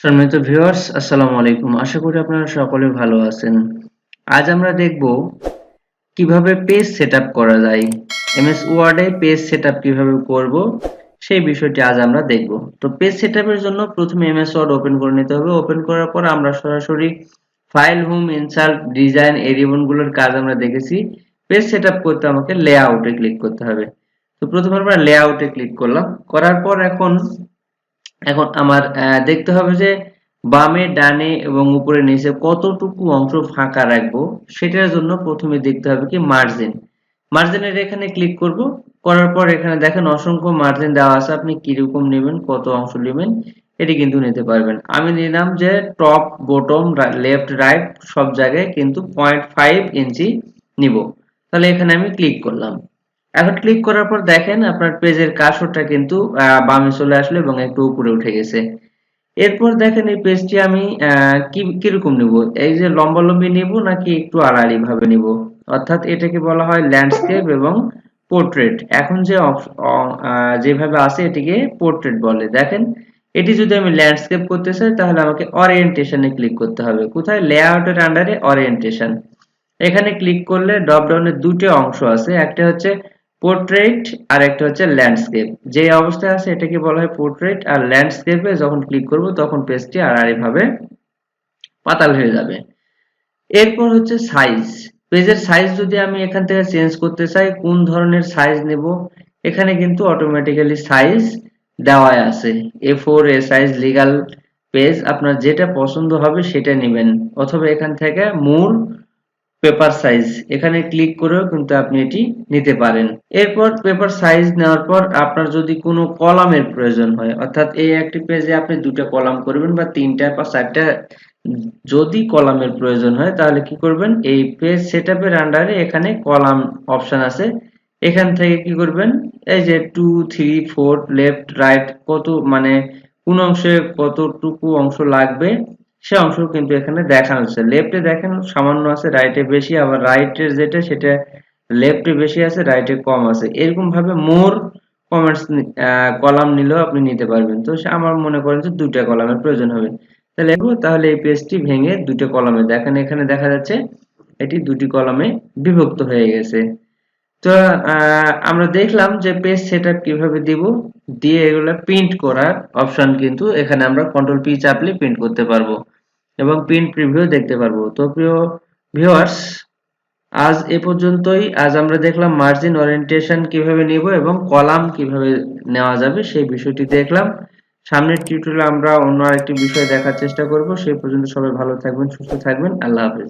সম্মানিত ভিউয়ার্স আসসালামু আলাইকুম। আশা করি আপনারা সকলে ভালো আছেন। আজ আমরা দেখব কীভাবে পেজ সেটআপ করা যায় এমএস ওয়ার্ডে পেজ সেটআপ কীভাবে করব, সেই বিষয়টি আজ আমরা দেখব। তো পেজ সেটআপের জন্য প্রথমে এমএস ওয়ার্ড ওপেন করে নিতে হবে। ওপেন করার পর আমরা সরাসরি ফাইল হোম ইনসার্ট ডিজাইন এই রিবনগুলোর কাজ আমরা দেখেছি। পেজ সেটআপ করতে আমাকে লেআউটে ক্লিক করতে হবে। তো প্রথমে আমরা লেআউটে ক্লিক করলাম। করার পর এখন এখন আমার দেখতে হবে যে বামে, ডানে এবং উপরে নিচে কতটুকু অংশ ফাঁকা রাখব, সেটার জন্য প্রথমে দেখতে হবে কি মার্জিন মার্জিনের এখানে ক্লিক করব, করার পর এখানে দেখেন অসংখ্য মার্জিন দেওয়া আছে, আপনি কীরকম নেবেন, কত অংশ নেবেন, এটি কিন্তু নিতে পারবেন। আমি নিলাম যে টপ বটম লেফট রাইট সব জায়গায় কিন্তু পয়েন্ট ফাইভ ইঞ্চি নিব। তাহলে এখানে আমি ক্লিক করলাম। এখন ক্লিক করার পর দেখেন আপনার পেজের কাসরটা কিন্তু বামে চলে আসলো এবং একটু উপরে উঠে গেছে। এরপর দেখেন এই পেজটি আমি কি, কীরকম নিব? এই যে লম্বালম্বি নিব নাকি একটু আড়াআড়ি ভাবে নিব? অর্থাৎ এটাকে বলা হয় ল্যান্ডস্কেপ এবং পোর্ট্রেট এখন যে যেভাবে আছে এটিকে পোর্ট্রেট বলে। দেখেন, এটি যদি আমি ল্যান্ডস্কেপ করতে চাই, তাহলে আমাকে অরিয়েন্টেশনে ক্লিক করতে হবে। কোথায়? লেআউটের আন্ডারে অরিয়েন্টেশন এখানে ক্লিক করলে ড্রপ ডাউনের দুটো অংশ আছে। একটা হচ্ছে পোর্ট্রেট আর একটা হচ্ছে ল্যান্ডস্কেপ যে অবস্থায় আছে এটাকে বলা হয় পোর্ট্রেট আর ল্যান্ডস্কেপে যখন ক্লিক করব তখন পেজটি আর আর এভাবে পাতাল হয়ে যাবে। এরপর হচ্ছে সাইজ পেজের সাইজ যদি আমি এখান থেকে চেঞ্জ করতে চাই, কোন ধরনের সাইজ নেব? এখানে কিন্তু অটোমেটিক্যালি সাইজ দেওয়া আছে। A four A size legal page আপনার যেটা পছন্দ হবে সেটা নেবেন। অথবা এখান থেকে মূল পেপার সাইজ এখানে ক্লিক করেও কিন্তু আপনি এটি নিতে পারেন। এরপর পেপার সাইজ নেওয়ার পর আপনার যদি কোনো কলামের প্রয়োজন হয়, অর্থাৎ এই একটি পেজে আপনি দুটো কলাম করবেন বা তিনটা বা চারটা, যদি কলামের প্রয়োজন হয়, তাহলে কি করবেন? এই পেজ সেট সেটআপের আন্ডারে এখানে কলাম অপশন আছে। এখান থেকে কি করবেন? এই যে two three four left right কত মানে কোন অংশে কতটুকু অংশ লাগবে? সে অংশ কিন্তু এখানে দেখানো হচ্ছে। লেফটে দেখেন, সামান্য আছে রাইটে বেশি, আবার রাইটের যেটা, সেটা লেফটে বেশি আছে রাইটে কম আছে। এরকম ভাবে মোর কমেন্টস কলাম নিলেও আপনি নিতে পারবেন। তো সে আমার মনে করেন যে দুইটা কলামের প্রয়োজন হবে। তাহলে তাহলে এই পেজটি ভেঙে দুটো কলামে দেখেন এখানে দেখা যাচ্ছে, এটি দুটি কলামে বিভক্ত হয়ে গেছে। তো আমরা দেখলাম যে পেজ সেটআপ কীভাবে দিব? দিয়ে এগুলো প্রিন্ট করার অপশন কিন্তু এখানে আমরা কন্ট্রোল পি চাপলে প্রিন্ট করতে পারব এবং প্রিন্ট প্রিভিউ দেখতে পারব। তো, প্রিয় ভিউয়ার্স আজ এ পর্যন্তই। আজ আমরা দেখলাম মার্জিন ওরিয়েন্টেশন কীভাবে নিব এবং কলাম কীভাবে নেওয়া যাবে সেই বিষয়টি দেখলাম। সামনের টিউটোরিয়ালে আমরা অন্য আরেকটি বিষয় দেখার চেষ্টা করব। সেই পর্যন্ত সবাই ভালো থাকবেন, সুস্থ থাকবেন। আল্লাহ হাফেজ।